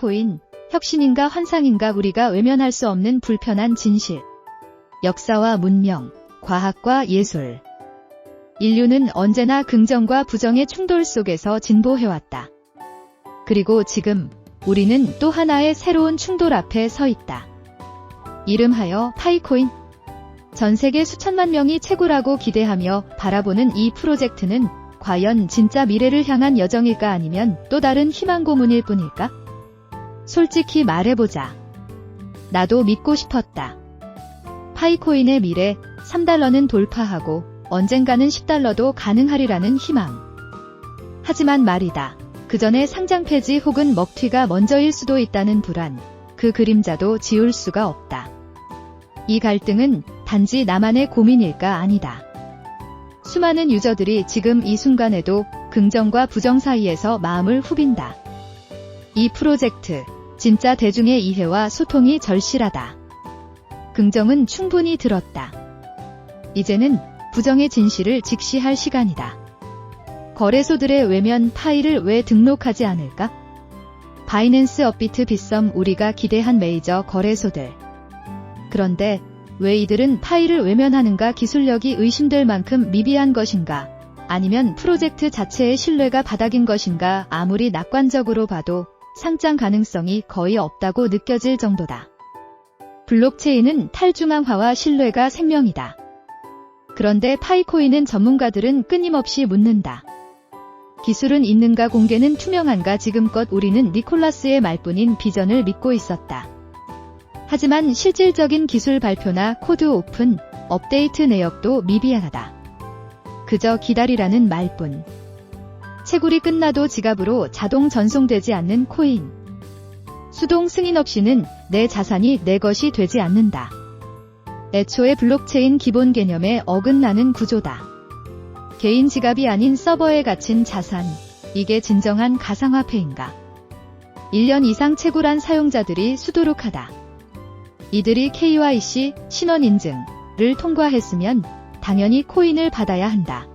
파이코인, 혁신인가 환상인가 우리가 외면할 수 없는 불편한 진실. 역사와 문명, 과학과 예술. 인류는 언제나 긍정과 부정의 충돌 속에서 진보해왔다. 그리고 지금 우리는 또 하나의 새로운 충돌 앞에 서 있다. 이름하여 파이코인. 전 세계 수천만 명이 최고라고 기대하며 바라보는 이 프로젝트는 과연 진짜 미래를 향한 여정일까 아니면 또 다른 희망 고문일 뿐일까? 솔직히 말해보자. 나도 믿고 싶었다. 파이코인의 미래 3달러는 돌파하고 언젠가는 10달러도 가능하리라는 희망. 하지만 말이다. 그 전에 상장 폐지 혹은 먹튀가 먼저일 수도 있다는 불안. 그 그림자도 지울 수가 없다. 이 갈등은 단지 나만의 고민일까 아니다. 수많은 유저들이 지금 이 순간에도 긍정과 부정 사이에서 마음을 후빈다. 이 프로젝트, 진짜 대중의 이해와 소통이 절실하다. 긍정은 충분히 들었다. 이제는 부정의 진실을 직시할 시간이다. 거래소들의 외면 파일을 왜 등록하지 않을까? 바이낸스 업비트 빗썸 우리가 기대한 메이저 거래소들. 그런데 왜 이들은 파일을 외면하는가 기술력이 의심될 만큼 미비한 것인가? 아니면 프로젝트 자체의 신뢰가 바닥인 것인가? 아무리 낙관적으로 봐도 상장 가능성이 거의 없다고 느껴질 정도다. 블록체인은 탈중앙화와 신뢰가 생명이다. 그런데 파이코인은 전문가들은 끊임없이 묻는다. 기술은 있는가 공개는 투명한가 지금껏 우리는 니콜라스의 말뿐인 비전을 믿고 있었다. 하지만 실질적인 기술 발표나 코드 오픈, 업데이트 내역도 미비하다. 그저 기다리라는 말뿐. 채굴이 끝나도 지갑으로 자동 전송되지 않는 코인. 수동 승인 없이는 내 자산이 내 것이 되지 않는다. 애초에 블록체인 기본 개념에 어긋나는 구조다. 개인 지갑이 아닌 서버에 갇힌 자산. 이게 진정한 가상화폐인가? 1년 이상 채굴한 사용자들이 수두룩하다. 이들이 KYC 신원 인증을 통과했으면 당연히 코인을 받아야 한다.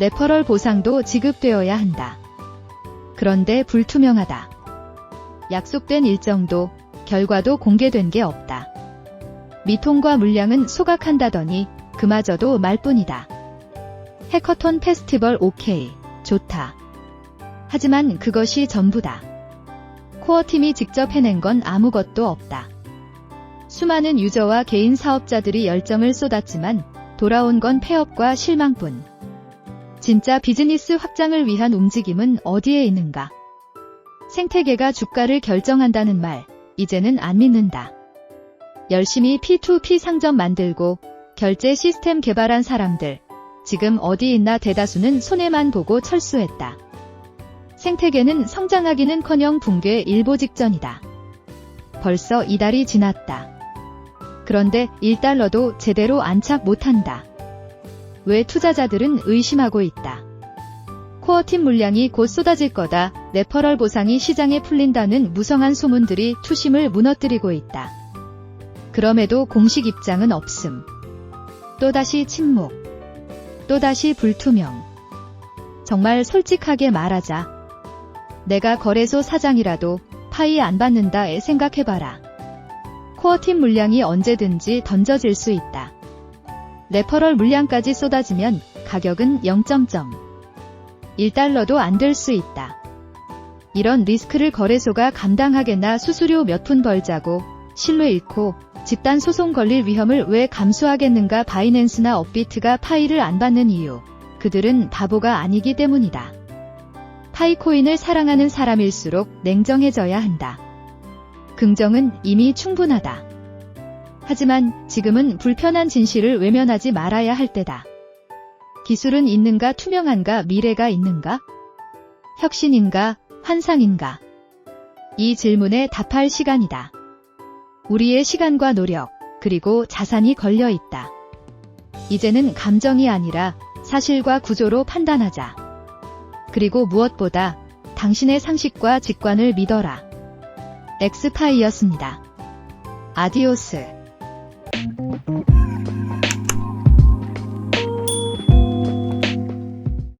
레퍼럴 보상도 지급되어야 한다. 그런데 불투명하다. 약속된 일정도 결과도 공개된 게 없다. 미통과 물량은 소각한다더니 그마저도 말뿐이다. 해커톤 페스티벌 오케이, 좋다. 하지만 그것이 전부다. 코어팀이 직접 해낸 건 아무것도 없다. 수많은 유저와 개인 사업자들이 열정을 쏟았지만 돌아온 건 폐업과 실망뿐. 진짜 비즈니스 확장을 위한 움직임은 어디에 있는가? 생태계가 주가를 결정한다는 말, 이제는 안 믿는다. 열심히 P2P 상점 만들고 결제 시스템 개발한 사람들, 지금 어디 있나 대다수는 손해만 보고 철수했다. 생태계는 성장하기는 커녕 붕괴 일보 직전이다. 벌써 이달이 지났다. 그런데 1달러도 제대로 안착 못한다. 왜 투자자들은 의심하고 있다. 코어팀 물량이 곧 쏟아질 거다. 레퍼럴 보상이 시장에 풀린다는 무성한 소문들이 투심을 무너뜨리고 있다. 그럼에도 공식 입장은 없음. 또다시 침묵. 또다시 불투명. 정말 솔직하게 말하자. 내가 거래소 사장이라도 파이 안 받는다에 생각해봐라. 코어팀 물량이 언제든지 던져질 수 있다. 레퍼럴 물량까지 쏟아지면 가격은 0점점. 1달러도 안 될 수 있다. 이런 리스크를 거래소가 감당하겠나 수수료 몇 푼 벌자고 신뢰 잃고 집단 소송 걸릴 위험을 왜 감수하겠는가 바이낸스나 업비트가 파이를 안 받는 이유. 그들은 바보가 아니기 때문이다. 파이코인을 사랑하는 사람일수록 냉정해져야 한다. 긍정은 이미 충분하다. 하지만 지금은 불편한 진실을 외면하지 말아야 할 때다. 기술은 있는가 투명한가 미래가 있는가? 혁신인가 환상인가? 이 질문에 답할 시간이다. 우리의 시간과 노력, 그리고 자산이 걸려 있다. 이제는 감정이 아니라 사실과 구조로 판단하자. 그리고 무엇보다 당신의 상식과 직관을 믿어라. 엑스파이였습니다. 아디오스. Thank you.